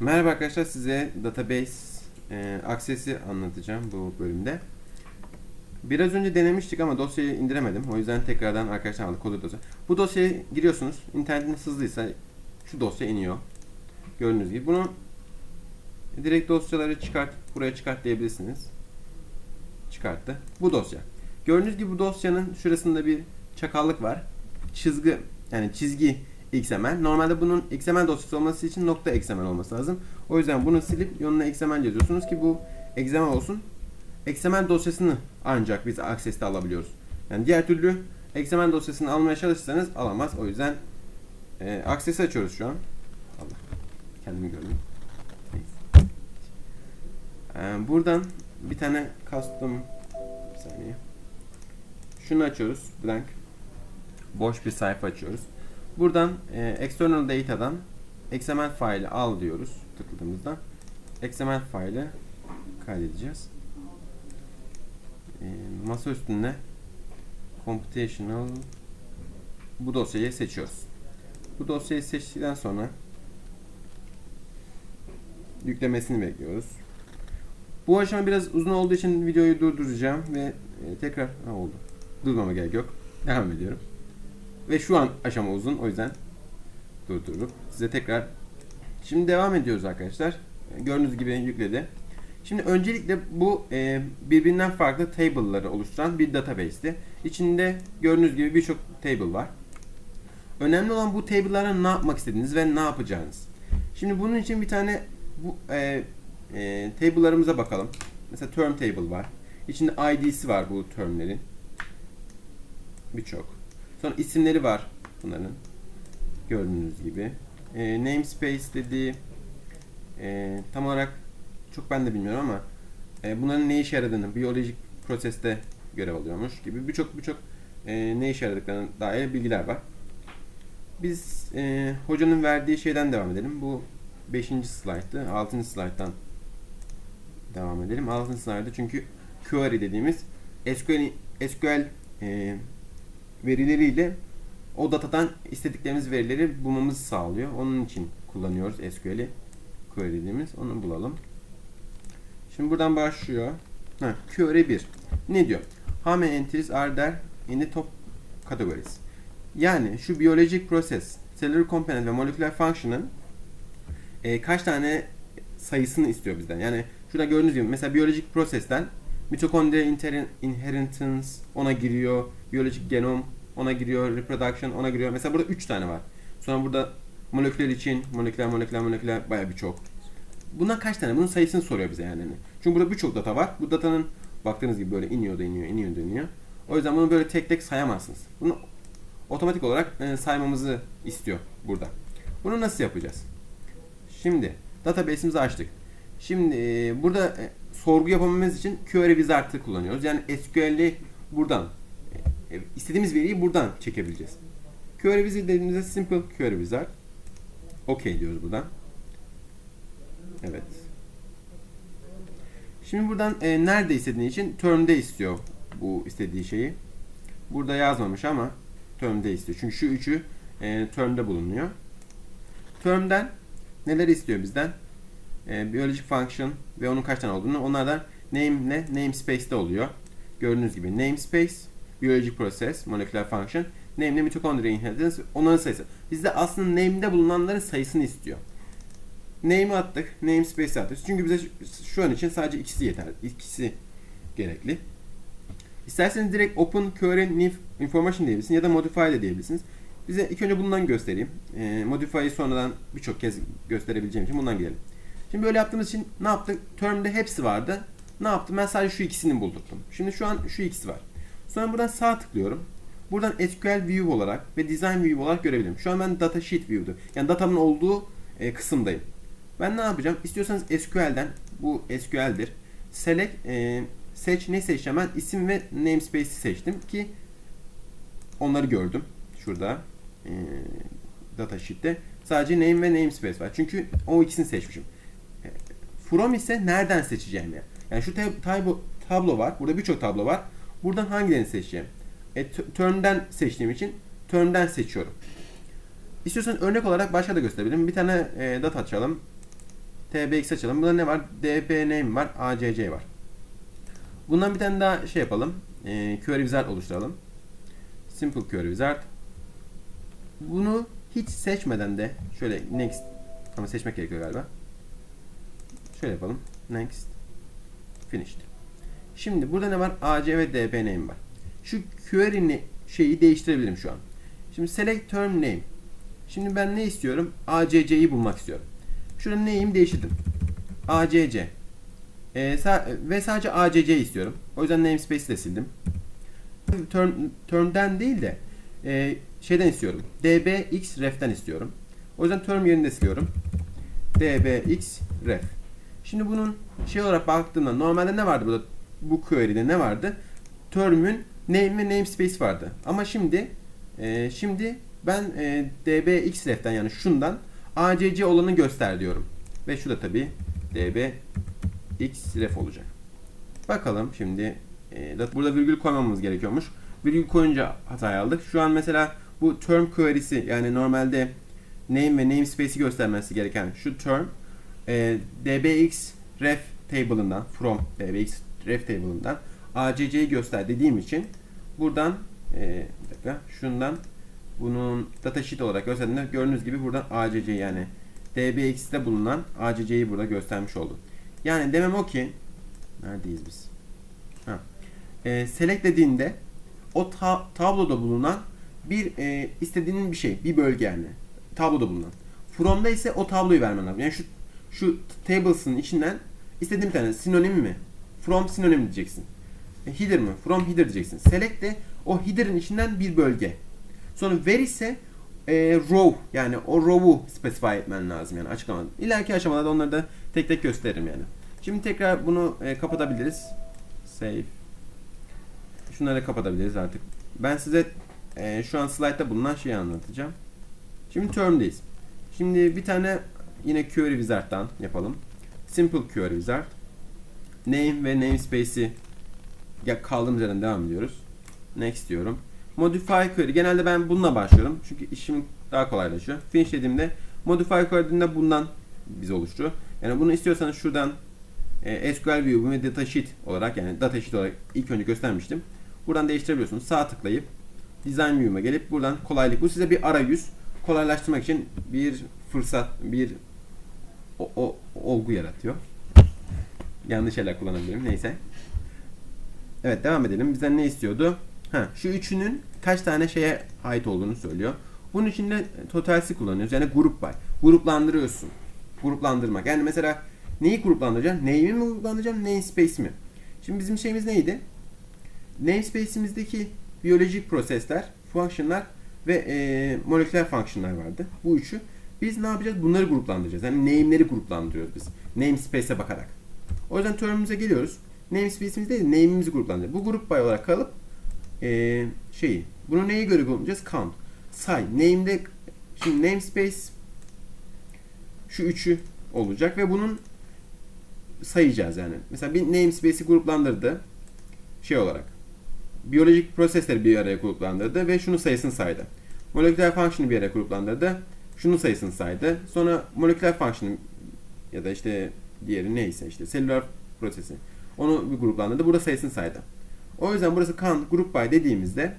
Merhaba arkadaşlar size database e, access'i anlatacağım bu bölümde. Biraz önce denemiştik ama dosyayı indiremedim. O yüzden tekrardan arkadaşlar aldık kodu dosya. Bu dosyaya giriyorsunuz. İnternetiniz hızlıysa şu dosya iniyor. Gördüğünüz gibi. Bunu direkt dosyaları çıkart, buraya çıkart diyebilirsiniz. Çıkarttı. Bu dosya. Gördüğünüz gibi bu dosyanın şurasında bir çakallık var. Çizgi yani çizgi XML. Normalde bunun XML dosyası olması için nokta XML olması lazım. O yüzden bunu silip yanına XML yazıyorsunuz ki bu XML olsun. XML dosyasını ancak biz Access'te alabiliyoruz. Yani diğer türlü XML dosyasını almaya çalışırsanız alamaz. O yüzden e, Access'i açıyoruz şu an. Allah. Kendimi gördüm. Neyse. E, buradan bir tane custom bir saniye. Şunu açıyoruz. Blank. Boş bir sayfa açıyoruz. Buradan e, external data'dan XML faili al diyoruz tıkladığımızda. XML faili kaydedeceğiz. E, masa üstünde computational bu dosyayı seçiyoruz. Bu dosyayı seçtikten sonra yüklemesini bekliyoruz. Bu aşama biraz uzun olduğu için videoyu durduracağım ve e, tekrar ha, oldu. Durmama gerek yok. Devam ediyorum. Ve şu an aşama uzun o yüzden durdurup size tekrar şimdi devam ediyoruz arkadaşlar. Gördüğünüz gibi yükledi. Şimdi öncelikle bu e, birbirinden farklı table'ları oluşturan bir database'ti. İçinde gördüğünüz gibi birçok table var. Önemli olan bu table'lara ne yapmak istediğiniz ve ne yapacağınız. Şimdi bunun için bir tane bu e, e, table'larımıza bakalım. Mesela term table var. İçinde ID'si var bu termlerin. Birçok. Sonra isimleri var bunların. Gördüğünüz gibi. E, namespace dediği e, tam olarak çok ben de bilmiyorum ama e, bunların ne işe yaradığını biyolojik proseste görev alıyormuş gibi birçok birçok e, ne işe yaradıklarına dair bilgiler var. Biz e, hocanın verdiği şeyden devam edelim. Bu 5. slayttı. 6. slayttan devam edelim. 6. slaytta çünkü query dediğimiz SQL, SQL e, verileriyle o datadan istediklerimiz verileri bulmamızı sağlıyor. Onun için kullanıyoruz SQL'i. Query dediğimiz. Onu bulalım. Şimdi buradan başlıyor. Ha, query 1. Ne diyor? How many entries are there in the top categories? Yani şu biyolojik proses, cellular component ve molecular function'ın e, kaç tane sayısını istiyor bizden. Yani şurada gördüğünüz gibi mesela biyolojik prosesten mitokondria inheritance ona giriyor. Biyolojik genom ona giriyor. Reproduction ona giriyor. Mesela burada 3 tane var. Sonra burada moleküler için moleküler moleküler moleküler baya birçok. Bunlar kaç tane? Bunun sayısını soruyor bize yani. Çünkü burada birçok data var. Bu datanın baktığınız gibi böyle iniyor da iniyor, iniyor da iniyor. O yüzden bunu böyle tek tek sayamazsınız. Bunu otomatik olarak e, saymamızı istiyor burada. Bunu nasıl yapacağız? Şimdi database'imizi açtık. Şimdi e, burada e, sorgu yapmamız için query wizard'ı kullanıyoruz. Yani SQL'i buradan e, istediğimiz veriyi buradan çekebileceğiz. Query wizard dediğimizde simple query wizard. OK diyoruz buradan. Evet. Şimdi buradan e, nerede istediğin için term'de istiyor bu istediği şeyi. Burada yazmamış ama term'de istiyor. Çünkü şu üçü e, term'de bulunuyor. Term'den neler istiyor bizden? E, biyolojik function ve onun kaç tane olduğunu onlardan name ne? Namespace'de oluyor. Gördüğünüz gibi namespace, biyolojik process, molecular function, name ne mitochondria inheritance, onların sayısı. Bizde aslında name'de bulunanların sayısını istiyor. Name'i attık, namespace'i attık. Çünkü bize şu an için sadece ikisi yeter. İkisi gerekli. İsterseniz direkt open new information diyebilirsiniz ya da modify de diyebilirsiniz. Bize ilk önce bundan göstereyim. E, modify'ı sonradan birçok kez gösterebileceğim için bundan gidelim. Şimdi böyle yaptığımız için ne yaptık? Term'de hepsi vardı. Ne yaptım? Ben sadece şu ikisini buldurdum. Şimdi şu an şu ikisi var. Sonra buradan sağ tıklıyorum. Buradan SQL View olarak ve Design View olarak görebilirim. Şu an ben Data Sheet View'du. Yani datamın olduğu e, kısımdayım. Ben ne yapacağım? İstiyorsanız SQL'den bu SQL'dir. Select e, seç ne seçeceğim ben? isim ve namespace'i seçtim ki onları gördüm. Şurada e, data sheet'te sadece name ve namespace var. Çünkü o ikisini seçmişim. E, from ise nereden seçeceğim ya? Yani şu tablo, tablo var. Burada birçok tablo var. Buradan hangilerini seçeceğim? E, term'den seçtiğim için term'den seçiyorum. İstiyorsan örnek olarak başka da gösterebilirim. Bir tane e, data açalım. tbx açalım. Burada ne var? db name var. acc var. Bundan bir tane daha şey yapalım. E, query wizard oluşturalım. Simple query wizard. Bunu hiç seçmeden de şöyle next ama seçmek gerekiyor galiba. Şöyle yapalım. Next. Finished. Şimdi burada ne var? AC ve DP name var. Şu query'ni şeyi değiştirebilirim şu an. Şimdi select term name. Şimdi ben ne istiyorum? ACC'yi bulmak istiyorum. Şurada name'i değiştirdim. ACC. Ee, sa- ve sadece ACC istiyorum. O yüzden namespace'i de sildim. Term, term'den değil de e, şeyden istiyorum. dbxref'ten istiyorum. O yüzden term yerini de siliyorum. dbxref. Şimdi bunun şey olarak baktığımda normalde ne vardı burada? Bu query'de ne vardı? Term'ün name ve namespace vardı. Ama şimdi e, şimdi ben e, dbxref'ten yani şundan acc olanı göster diyorum. Ve şu da tabi dbxref olacak. Bakalım şimdi e, da- burada virgül koymamamız gerekiyormuş. Virgül koyunca hatayı aldık. Şu an mesela bu term query'si yani normalde name ve namespace'i göstermesi gereken şu term e, dbx ref table'ından from dbx ref table'ından acc'yi göster dediğim için buradan e, bir dakika şundan bunun datasheet olarak gösterdiğinde gördüğünüz gibi buradan acc yani dbx'te bulunan acc'yi burada göstermiş oldu. Yani demem o ki neredeyiz biz? Ha. E, select dediğinde o ta- tabloda bulunan bir e, istediğin bir şey, bir bölge yani. Tabloda bulunan. From'da ise o tabloyu vermen lazım. Yani şu şu tables'ın içinden istediğin bir tane sinonim mi? From sinonim diyeceksin. E, header mi? From header diyeceksin. Select de o header'ın içinden bir bölge. Sonra where ise e, row yani o row'u specify etmen lazım yani açıklamada. İleriki aşamalarda onları da tek tek gösteririm yani. Şimdi tekrar bunu e, kapatabiliriz. Save. Şunları kapatabiliriz artık. Ben size e, şu an slide'da bulunan şeyi anlatacağım. Şimdi term'deyiz. Şimdi bir tane yine query wizard'dan yapalım. Simple query wizard. Name ve namespace'i ya kaldığımız yerden devam ediyoruz. Next diyorum. Modify query. Genelde ben bununla başlıyorum. Çünkü işim daha kolaylaşıyor. Finish dediğimde modify query dediğimde bundan bize oluşturuyor. Yani bunu istiyorsanız şuradan e, SQL View ve Datasheet olarak yani Datasheet olarak ilk önce göstermiştim. Buradan değiştirebiliyorsunuz. Sağ tıklayıp Design View'uma gelip buradan kolaylık. Bu size bir arayüz kolaylaştırmak için bir fırsat, bir o, o- olgu yaratıyor. Yanlış şeyler kullanabilirim. Neyse. Evet devam edelim. Bizden ne istiyordu? Ha, şu üçünün kaç tane şeye ait olduğunu söylüyor. Bunun için de totalsi kullanıyoruz. Yani group by. Gruplandırıyorsun. Gruplandırmak. Yani mesela neyi gruplandıracağım? Name'i mi gruplandıracağım? Namespace mi? Şimdi bizim şeyimiz neydi? Namespace'imizdeki biyolojik prosesler, functionlar ve e, moleküler functionlar vardı. Bu üçü. Biz ne yapacağız? Bunları gruplandıracağız. Yani name'leri gruplandırıyoruz biz. Namespace'e bakarak. O yüzden term'imize geliyoruz. Namespace'imiz değil, name'imizi gruplandırıyoruz. Bu group by olarak kalıp e, şeyi, bunu neye göre gruplayacağız? Count. Say. Name'de şimdi namespace şu üçü olacak ve bunun sayacağız yani. Mesela bir namespace'i gruplandırdı şey olarak. Biyolojik prosesleri bir araya gruplandırdı ve şunu sayısını saydı. Moleküler function'ı bir araya gruplandırdı. Şunu sayısını saydı. Sonra moleküler function'ı ya da işte diğeri neyse işte selüler prosesi. Onu bir gruplandırdı. Burada sayısını saydı. O yüzden burası count group by dediğimizde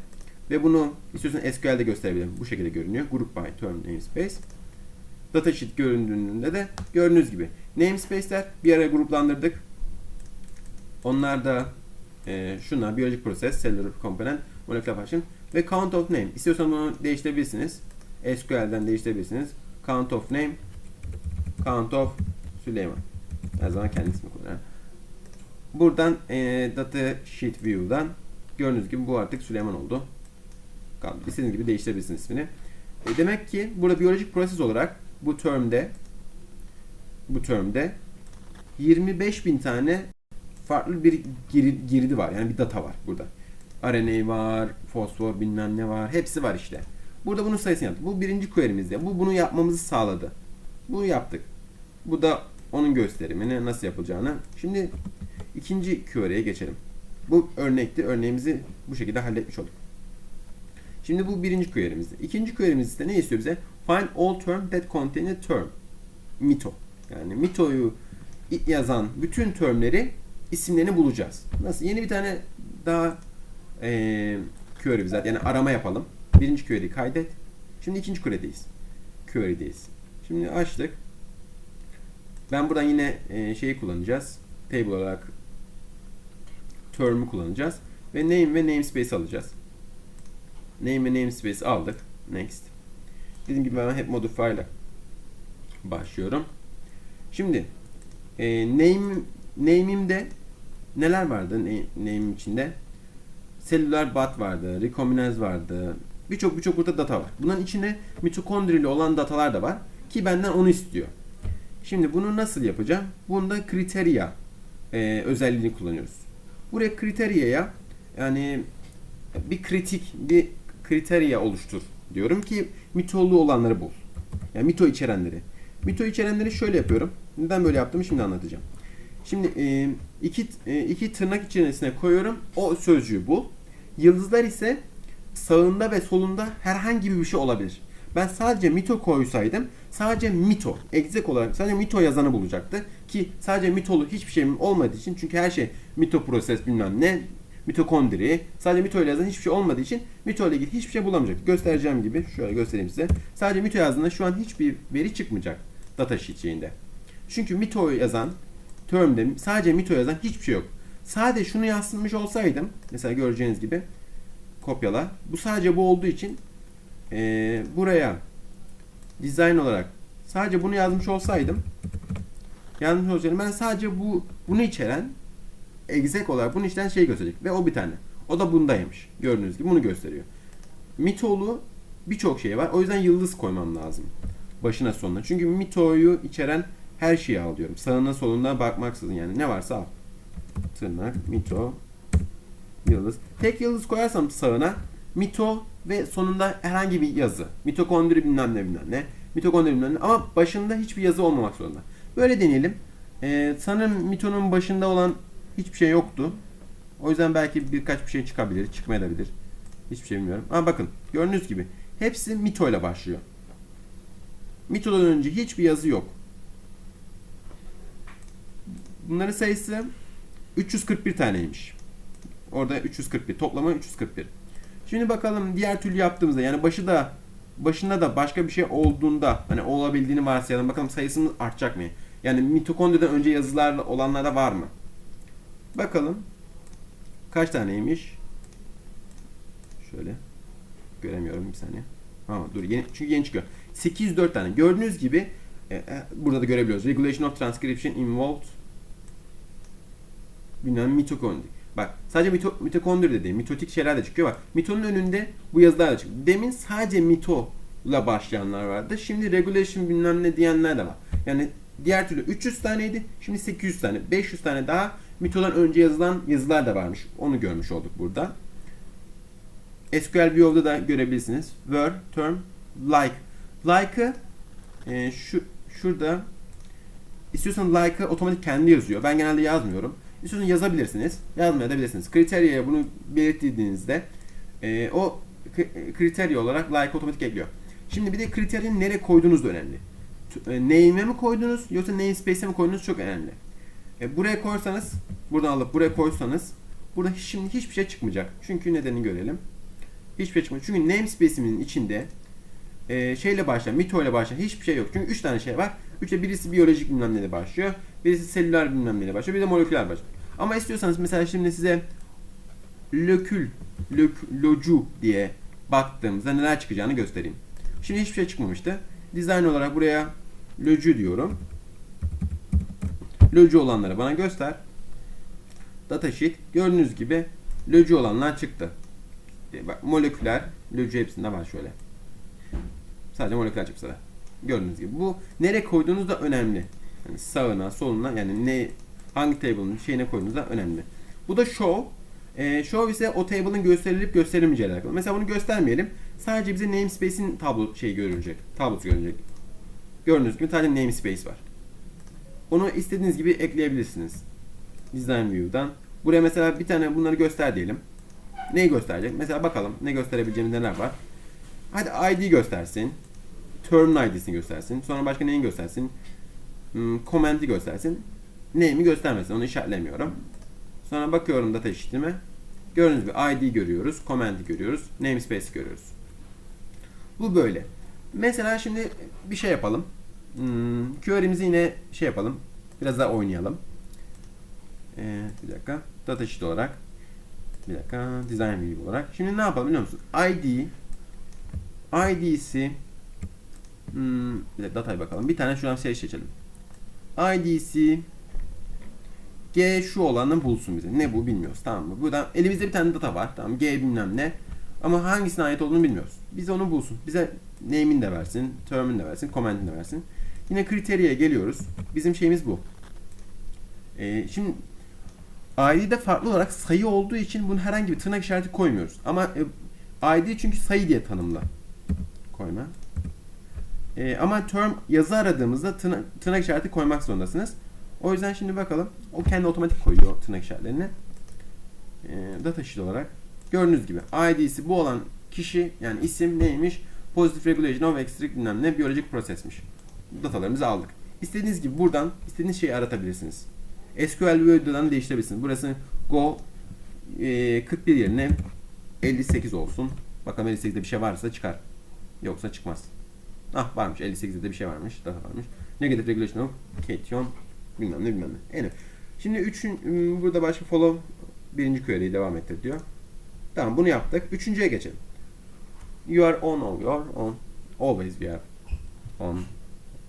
ve bunu istiyorsan SQL'de gösterebilirim. Bu şekilde görünüyor. Group by term namespace. Datasheet göründüğünde de gördüğünüz gibi namespace'ler bir araya gruplandırdık. Onlar da e, şunlar biyolojik proses, cellular component, molecular function ve count of name. İstiyorsanız bunu değiştirebilirsiniz. SQL'den değiştirebilirsiniz. Count of name, count of Süleyman. Her zaman kendi ismi kullanır. Buradan e, data sheet view'dan gördüğünüz gibi bu artık Süleyman oldu. Kaldı. İstediğiniz gibi değiştirebilirsiniz ismini. E, demek ki burada biyolojik proses olarak bu term'de bu term'de 25 bin tane farklı bir giri- girdi var. Yani bir data var burada. RNA var, fosfor bilmem ne var. Hepsi var işte. Burada bunun sayısını yaptık. Bu birinci query'mizde. Bu bunu yapmamızı sağladı. Bunu yaptık. Bu da onun gösterimini nasıl yapılacağını. Şimdi ikinci query'e geçelim. Bu örnekti. Örneğimizi bu şekilde halletmiş olduk. Şimdi bu birinci query'mizdi. İkinci query'miz ise ne istiyor bize? Find all term that contain a term. Mito. Yani mito'yu yazan bütün termleri isimlerini bulacağız. Nasıl? Yeni bir tane daha e, query bize yani arama yapalım. Birinci query kaydet. Şimdi ikinci query'deyiz. Query'deyiz. Şimdi açtık. Ben buradan yine e, şeyi kullanacağız. Table olarak term'ü kullanacağız. Ve name ve namespace alacağız. Name ve namespace aldık. Next. Dediğim gibi ben hep modifier ile başlıyorum. Şimdi e, name name'imde neler vardı name, name içinde? Cellular bot vardı, recombinase vardı. Birçok birçok burada data var. Bunların içinde mitokondrili olan datalar da var ki benden onu istiyor. Şimdi bunu nasıl yapacağım? Bunda kriteria e, özelliğini kullanıyoruz. Buraya kriteriaya yani bir kritik bir kriteria oluştur diyorum ki mitolu olanları bul. Yani mito içerenleri. Mito içerenleri şöyle yapıyorum. Neden böyle yaptığımı şimdi anlatacağım. Şimdi e, iki, e, iki tırnak içerisine koyuyorum. O sözcüğü bul. Yıldızlar ise sağında ve solunda herhangi bir şey olabilir. Ben sadece mito koysaydım sadece mito, egzek olarak sadece mito yazanı bulacaktı. Ki sadece mitolu hiçbir şeyim olmadığı için çünkü her şey mito proses bilmem ne mitokondri sadece mito ile yazan hiçbir şey olmadığı için mito ile ilgili hiçbir şey bulamayacak. Göstereceğim gibi şöyle göstereyim size. Sadece mito yazdığında şu an hiçbir veri çıkmayacak datasheet şeyinde. Çünkü mito yazan term'de sadece mito yazan hiçbir şey yok. Sadece şunu yazmış olsaydım mesela göreceğiniz gibi kopyala. Bu sadece bu olduğu için e, buraya design olarak sadece bunu yazmış olsaydım yazmış olsaydım ben sadece bu bunu içeren exec olarak bunun içten şey gösterecek ve o bir tane. O da bundaymış. Gördüğünüz gibi bunu gösteriyor. Mitolu birçok şey var. O yüzden yıldız koymam lazım. Başına sonuna. Çünkü mitoyu içeren her şeyi al diyorum. Sağına soluna bakmaksızın yani ne varsa al. Tırnak, mito, yıldız. Tek yıldız koyarsam sağına mito ve sonunda herhangi bir yazı. Mitokondri bilmem ne bilmem ne. Mitokondri bilmem ne. Ama başında hiçbir yazı olmamak zorunda. Böyle deneyelim. Ee, sanırım mitonun başında olan hiçbir şey yoktu. O yüzden belki birkaç bir şey çıkabilir, çıkmayabilir. Hiçbir şey bilmiyorum. Ama bakın gördüğünüz gibi hepsi mito ile başlıyor. Mito'dan önce hiçbir yazı yok. Bunların sayısı 341 taneymiş. Orada 341. Toplamı 341. Şimdi bakalım diğer türlü yaptığımızda yani başı da başında da başka bir şey olduğunda hani olabildiğini varsayalım. Bakalım sayısımız artacak mı? Yani mitokondriden önce yazılar olanlarda var mı? Bakalım. Kaç taneymiş? Şöyle. Göremiyorum bir saniye. Ha dur yeni, çünkü yeni çıkıyor. 804 tane. Gördüğünüz gibi e, e, burada da görebiliyoruz. Regulation of transcription involved bilmem mitokondri. Bak sadece mito, mitokondri de mitotik şeyler de çıkıyor. Bak mitonun önünde bu yazılar da çıkıyor. Demin sadece mito ile başlayanlar vardı. Şimdi regulation bilmem ne diyenler de var. Yani diğer türlü 300 taneydi. Şimdi 800 tane. 500 tane daha mitodan önce yazılan yazılar da varmış. Onu görmüş olduk burada. SQL View'da da görebilirsiniz. Word, term, like. Like'ı e, şu şurada istiyorsanız like'ı otomatik kendi yazıyor. Ben genelde yazmıyorum. İstiyorsanız yazabilirsiniz. Yazmayabilirsiniz. Kriteriye bunu belirttiğinizde e, o kriterya olarak like otomatik ekliyor. Şimdi bir de kriterini nereye koyduğunuz da önemli. E, name'e mi koydunuz yoksa namespace'e mi koydunuz çok önemli. E, buraya koysanız, buradan alıp buraya koysanız burada şimdi hiçbir şey çıkmayacak. Çünkü nedenini görelim. Hiçbir şey çıkmayacak. Çünkü namespace'imin içinde e, şeyle başlayan, mito ile başlayan hiçbir şey yok. Çünkü 3 tane şey var. Üçte birisi biyolojik bilmem neyle başlıyor. Birisi selüler bilmem neyle başlıyor. Bir de moleküler başlıyor. Ama istiyorsanız mesela şimdi size lökül, lök, locu diye baktığımızda neler çıkacağını göstereyim. Şimdi hiçbir şey çıkmamıştı. Design olarak buraya locu diyorum. Locu olanları bana göster. Datasheet gördüğünüz gibi locu olanlar çıktı. Bak moleküler locu hepsinde var şöyle. Sadece moleküler çıksa Gördüğünüz gibi. Bu nereye koyduğunuz da önemli. Yani sağına, soluna yani ne hangi table'ın şeyine koyduğunuz da önemli. Bu da show. E, show ise o table'ın gösterilip gösterilmeyeceği alakalı. Mesela bunu göstermeyelim. Sadece bize namespace'in tablo şey görünecek. Tablosu görünecek. Gördüğünüz gibi sadece namespace var. Onu istediğiniz gibi ekleyebilirsiniz. Design View'dan. Buraya mesela bir tane bunları göster diyelim. Neyi gösterecek? Mesela bakalım ne gösterebileceğimiz neler var. Hadi ID göstersin. term'in ID'sini göstersin. Sonra başka neyin göstersin? Hmm, comment'i göstersin. Name'i göstermesin. Onu işaretlemiyorum. Sonra bakıyorum data eşitliğime. Gördüğünüz gibi ID görüyoruz. Comment'i görüyoruz. Namespace görüyoruz. Bu böyle. Mesela şimdi bir şey yapalım. Hmm, query'mizi yine şey yapalım. Biraz daha oynayalım. Ee, bir dakika. Data sheet olarak. Bir dakika. Design view olarak. Şimdi ne yapalım biliyor musun? ID ID'si hmm, bir dakika dataya bakalım. Bir tane şuradan şey seçelim. ID'si G şu olanı bulsun bize. Ne bu bilmiyoruz. Tamam mı? Buradan elimizde bir tane data var. Tamam G bilmem ne. Ama hangisine ait olduğunu bilmiyoruz. Bize onu bulsun. Bize name'ini de versin, term'ini de versin, comment'ini de versin. Yine kriteriye geliyoruz. Bizim şeyimiz bu. Ee, şimdi ID'de farklı olarak sayı olduğu için bunu herhangi bir tırnak işareti koymuyoruz. Ama e, ID çünkü sayı diye tanımla. Koyma. E, ama term yazı aradığımızda tırnak, tırnak işareti koymak zorundasınız. O yüzden şimdi bakalım. O kendi otomatik koyuyor tırnak işaretlerini. E, data sheet olarak. Gördüğünüz gibi ID'si bu olan kişi yani isim neymiş? Positive regulation of extract bilmem ne biyolojik prosesmiş. Datalarımızı aldık. İstediğiniz gibi buradan istediğiniz şeyi aratabilirsiniz. SQL Word'dan değiştirebilirsiniz. Burası Go e, 41 yerine 58 olsun. Bakalım 58'de bir şey varsa çıkar. Yoksa çıkmaz. Ah varmış 58'de de bir şey varmış. Data varmış. Negative regulation of cation bilmem ne bilmem ne. Anyway. Şimdi üçün, burada başka follow birinci query'yi devam ettir diyor. Tamam bunu yaptık. Üçüncüye geçelim. You are on or you are on. Always we are on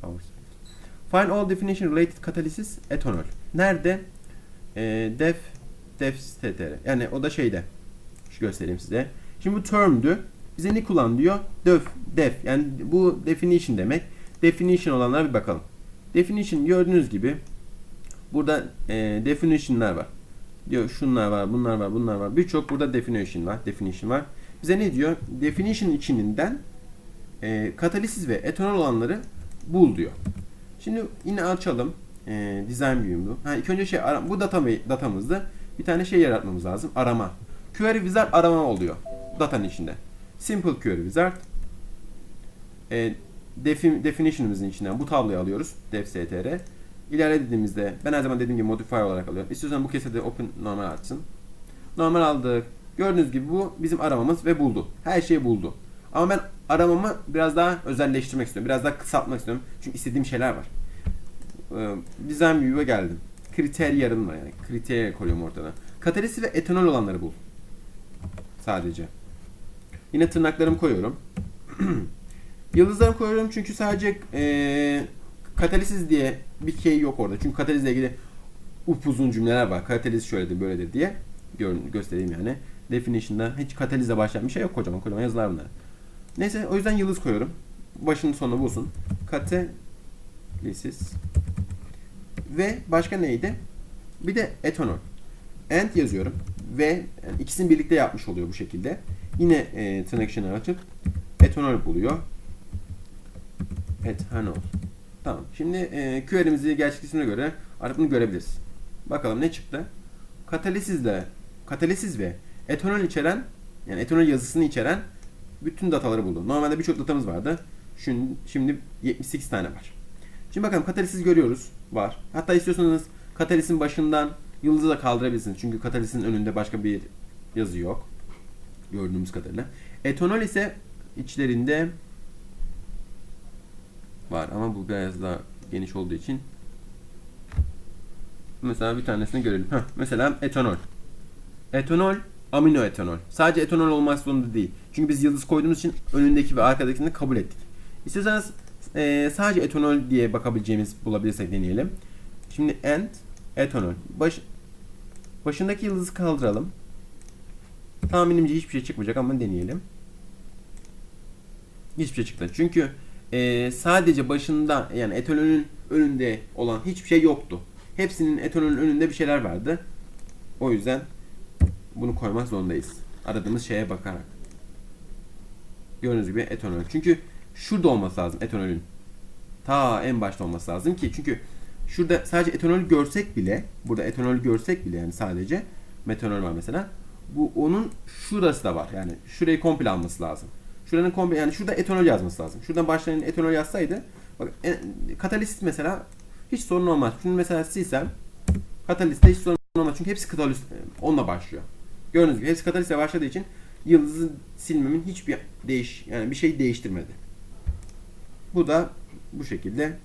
our side. Find all definition related catalysis ethanol. Nerede? E, def def str. Yani o da şeyde. Şu göstereyim size. Şimdi bu term'dü. Bize ne kullan diyor? Def, def. Yani bu definition demek. Definition olanlara bir bakalım. Definition gördüğünüz gibi burada e, definition'lar var. Diyor şunlar var, bunlar var, bunlar var. Birçok burada definition var, definition var. Bize ne diyor? Definition içinden e, katalisis ve etanol olanları bul diyor. Şimdi yine açalım. E, design view'u. Ha, ilk önce şey bu data datamızda bir tane şey yaratmamız lazım. Arama. Query wizard arama oluyor. Datanın içinde. Simple query wizard. E, defi, definition'ımızın içinden bu tabloyu alıyoruz. def str. İlerlediğimizde ben her zaman dediğim gibi modifier olarak alıyorum. İstiyorsan bu kesede open normal açsın. Normal aldık. Gördüğünüz gibi bu bizim aramamız ve buldu. Her şeyi buldu. Ama ben aramamı biraz daha özelleştirmek istiyorum. Biraz daha kısaltmak istiyorum. Çünkü istediğim şeyler var. Ee, design view'a geldim. Kriter yarın var yani. Kriter koyuyorum ortada. Katalisi ve etanol olanları bul. Sadece. Yine tırnaklarımı koyuyorum. Yıldızlarımı koyuyorum çünkü sadece ee, katalisiz diye bir şey yok orada. Çünkü katalizle ilgili upuzun cümleler var. Kataliz şöyledir böyledir diye Gör, göstereyim yani. Definition'da hiç katalizle başlayan bir şey yok kocaman kocaman yazılar bunlar. Neyse o yüzden yıldız koyuyorum. Başının sonuna bulsun. Katalisis. Ve başka neydi? Bir de etanol. And yazıyorum. Ve yani ikisini birlikte yapmış oluyor bu şekilde. Yine e, tırnak içine açıp etanol buluyor. Etanol. Tamam. Şimdi e, query'mizi gerçekleştirdiğine göre artık bunu görebiliriz. Bakalım ne çıktı? Katalisizle katalisiz ve etanol içeren yani etanol yazısını içeren bütün dataları buldum. Normalde birçok datamız vardı. Şimdi, şimdi 78 tane var. Şimdi bakalım katalisiz görüyoruz. Var. Hatta istiyorsanız katalisin başından yıldızı da kaldırabilirsiniz. Çünkü katalisin önünde başka bir yazı yok. Gördüğümüz kadarıyla. Etanol ise içlerinde var ama bu biraz daha geniş olduğu için mesela bir tanesini görelim. Heh, mesela etanol. Etanol amino etanol. Sadece etanol olmak zorunda değil. Çünkü biz yıldız koyduğumuz için önündeki ve arkadakini kabul ettik. İstiyorsanız e, sadece etanol diye bakabileceğimiz bulabilirsek deneyelim. Şimdi and etanol. Baş, başındaki yıldızı kaldıralım. Tahminimce hiçbir şey çıkmayacak ama deneyelim. Hiçbir şey çıktı. Çünkü e, sadece başında yani etanolün önünde olan hiçbir şey yoktu. Hepsinin etanolün önünde bir şeyler vardı. O yüzden bunu koymak zorundayız. Aradığımız şeye bakarak. Gördüğünüz gibi etanol. Çünkü şurada olması lazım etanolün. Ta en başta olması lazım ki çünkü şurada sadece etanol görsek bile burada etanol görsek bile yani sadece metanol var mesela. Bu onun şurası da var. Yani şurayı komple alması lazım. Şuranın kombi yani şurada etanol yazması lazım. Şuradan başlayan etanol yazsaydı bak e, katalist mesela hiç sorun olmaz. Şunu mesela silsem katalistte hiç sorun olmaz. Çünkü hepsi katalist e, onunla başlıyor. Gördüğünüz gibi hepsi katalistle başladığı için yıldızı silmemin hiçbir değiş yani bir şey değiştirmedi. Bu da bu şekilde